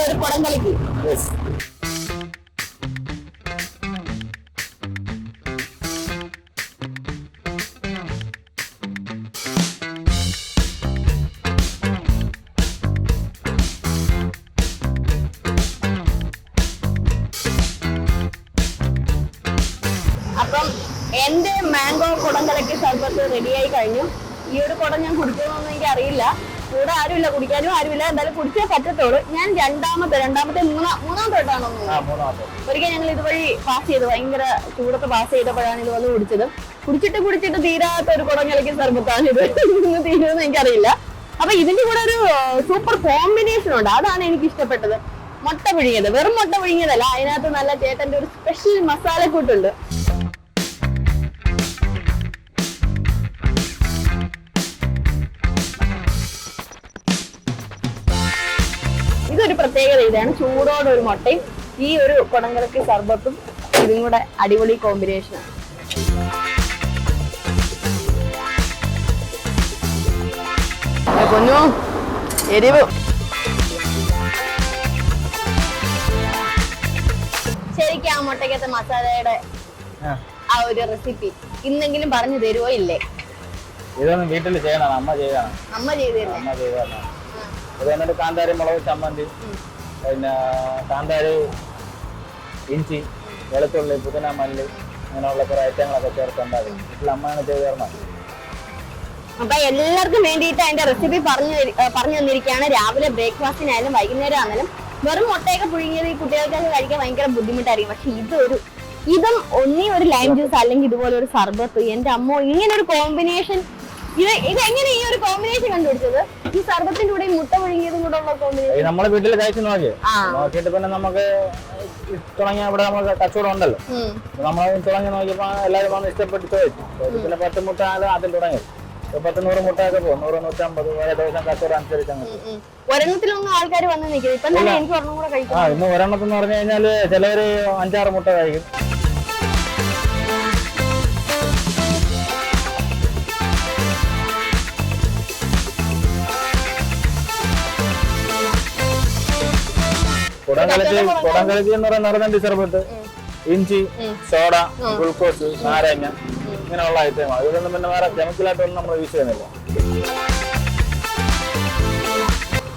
ഇവിടെ ഒരു കുടം കളിക്ക്. അപ്പം എന്റെ മാംഗോ കുടം കലക്കി സർബത്ത് റെഡിയായി കഴിഞ്ഞു. ഈ ഒരു കുടം ഞാൻ കുടിക്കുമെന്ന് എനിക്ക് അറിയില്ല കൂടെ ആരുമില്ല കുടിക്കാനും ആരുമില്ല എന്തായാലും കുടിച്ചേ പറ്റത്തുള്ളൂ. ഞാൻ രണ്ടാമത്തെ രണ്ടാമത്തെ മൂന്നാ മൂന്നാമത്തെ തൊട്ടാണോ ഒരിക്കൽ ഞങ്ങൾ ഇതുവഴി പാസ് ചെയ്തു. ഭയങ്കര ചൂടത്ത് പാസ് ചെയ്തപ്പോഴാണ് ഇത് വന്ന് കുടിച്ചത്. കുടിച്ചിട്ട് കുടിച്ചിട്ട് തീരാത്ത ഒരു കുടം കലക്കി സർബത്താണ് ഇത്. ഇന്ന് തീരുമെന്ന് എനിക്കറിയില്ല. അപ്പൊ ഇതിന്റെ കൂടെ ഒരു സൂപ്പർ കോമ്പിനേഷൻ ഉണ്ട്. അതാണ് എനിക്ക് ഇഷ്ടപ്പെട്ടത് മുട്ട പുഴുങ്ങിയത്. വെറും മുട്ട പുഴുങ്ങിയതല്ല. അതിനകത്ത് നല്ല ചേട്ടന്റെ ഒരു സ്പെഷ്യൽ മസാലക്കൂട്ടുണ്ട് പ്രത്യേകത ഇതാണ്. ചൂടോടെ ഒരു മുട്ടയും ഈ ഒരു കുടങ്കലക്ക് സർബത്തും ഇതും കൂടെ അടിപൊളി കോമ്പിനേഷനാണ് കൊഞ്ഞു എരിവ്. ശരിക്കും ആ മുട്ടയ്ക്കത്തെ മസാലയുടെ ആ. ഒരു റെസിപ്പി ഇന്നെങ്കിലും പറഞ്ഞു തരുവോ ഇല്ലേ? ഇതൊന്നും വീട്ടിൽ ചെയ്യണം അമ്മ ചെയ്താണ് അമ്മ ചെയ്തു എന്നിട്ട് കാന്താരി മുളക് ചമ്മന്തി പിന്നെ കാന്താരി ഇഞ്ചി വെളുത്തുള്ളി പുതിന മല്ലി അങ്ങനെയുള്ള കുറെ ഐറ്റങ്ങളൊക്കെ ചേർത്തുണ്ടാകും വീട്ടിൽ അമ്മയാണ് ചെയ്ത് തരണം? അപ്പൊ എല്ലാവർക്കും വേണ്ടിയിട്ട് അതിന്റെ റെസിപ്പി പറഞ്ഞു പറഞ്ഞു തന്നിരിക്കുകയാണ്. രാവിലെ ബ്രേക്ക്ഫാസ്റ്റിനായാലും വൈകുന്നേരം ആണെങ്കിലും വെറും മുട്ടയൊക്കെ പുഴുങ്ങിയത് ഈ കുട്ടികൾക്കൊക്കെ കഴിക്കാൻ ഭയങ്കര ബുദ്ധിമുട്ടായിരിക്കും. പക്ഷെ ഇതൊരു ഇതും ഒന്നി ഒരു ലൈം ജ്യൂസ് അല്ലെങ്കിൽ ഇതുപോലെ ഒരു സർബത്ത് എന്റെ അമ്മ ഇങ്ങനെ ഒരു കോമ്പിനേഷൻ ഇത് ഇത് എങ്ങനെ ഈ ഒരു കോമ്പിനേഷൻ കണ്ടുപിടിച്ചത്? ഈ സർബത്തിന്റെ കൂടെ മുട്ട പുഴുങ്ങിയതും കൂടെ ഉള്ള കോമ്പിനേഷൻ നമ്മളെ വീട്ടിൽ കഴിച്ച് നോക്കി നോക്കിയിട്ട് പിന്നെ നമുക്ക് തുടങ്ങിയ ഇവിടെ നമ്മൾ കച്ചവടം ഉണ്ടല്ലോ. നമ്മൾ തുടങ്ങി നോക്കിയപ്പോ എല്ലാവരും വന്ന് ഇഷ്ടപ്പെട്ട് ചോദിച്ചു. പിന്നെ പത്ത് മുട്ട ആയാലും ആദ്യം തുടങ്ങി. പത്ത് നൂറ് മുട്ടയൊക്കെ പോകും. നൂറ് നൂറ്റമ്പത് ഓരോ ദിവസം കച്ചവടം അനുസരിച്ച്. ഒരെണ്ണത്തിലൊന്നും ആൾക്കാർ വന്ന് നിൽക്കും ഇപ്പം തന്നെ എനിക്ക് ഒരെണ്ണം കൂടെ ആ കഴിക്കണം ഇന്ന് ഒരെണ്ണത്തിന്ന് പറഞ്ഞു കഴിഞ്ഞാൽ ചിലവര് അഞ്ചാറ് മുട്ട കഴിക്കും. കുടംകലത്തി കുടംകലത്തി എന്ന് പറയുന്ന നിറഞ്ഞ ചെറുപ്പത്ത് ഇഞ്ചി സോഡ ഗ്ലൂക്കോസ് നാരങ്ങ ഇങ്ങനെയുള്ള ഐറ്റമാണ് ഇതൊന്നും പിന്നെ വേറെ കെമിക്കലായിട്ടൊന്നും നമ്മൾ യൂസ് ചെയ്യുന്നില്ല.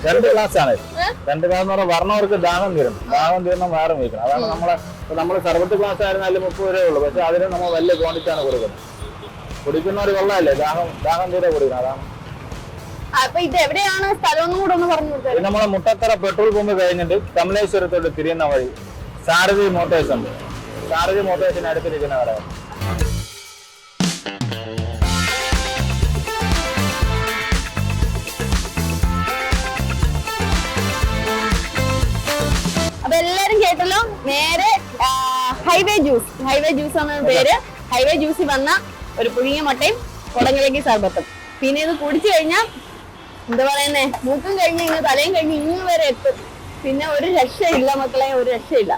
രണ്ട് ഗ്ലാസ് ആണ് രണ്ട് ഗ്ലാസ് എന്ന് പറഞ്ഞാൽ വർണവർക്ക് ദാഹം തീരും ദാഹം തീർന്ന വേറെ വയ്ക്കണം അതാണ് നമ്മളെ നമ്മൾ സർബത്ത് ഗ്ലാസ് ആയിരുന്നാലും മുപ്പത് രൂപയേ ഉള്ളൂ. പക്ഷെ അതിന് നമ്മൾ വലിയ ക്വാണ്ടിറ്റി ആണ് കൊടുക്കുന്നത്. കുടിക്കുന്നവർ കൊള്ളാല്ലേ? ദാഹം ദാഹം തീരെ കുടിക്കണം. അതാണ് അപ്പൊ ഇത് എവിടെയാണ്? സ്ഥലം കൂടെ ഒന്ന് പറഞ്ഞു കൊടുത്തത് നമ്മളെ മുട്ടത്തറ പെട്രോൾ പമ്പ് കഴിഞ്ഞിട്ട് കമലേശ്വരത്തോട്ട് തിരിയുന്ന വഴി. സാരഥി മോട്ടേഴ്സ് ഉണ്ട്. സാരഥി മോട്ടേഴ്സിന് അടുത്തിരിക്കുന്ന കടയാണ് അപ്പൊ എല്ലാരും കേട്ടല്ലോ? നേരെ ഹൈവേ ജ്യൂസ് ഹൈവേ ജ്യൂസ് എന്ന പേര്. ഹൈവേ ജ്യൂസിൽ വന്ന ഒരു പുഴുങ്ങിയ മുട്ടയും കുടങ്ങിലേക്ക് സർബത്തും. പിന്നെ ഇത് കുടിച്ചു കഴിഞ്ഞാൽ എന്താ പറയുന്നേ? മൂക്കും കഴിഞ്ഞ് ഇങ്ങ് തലയും കഴിഞ്ഞ് ഇങ്ങ് വരെ എത്തും. പിന്നെ ഒരു രക്ഷയില്ല മക്കളെ ഒരു രക്ഷയില്ല.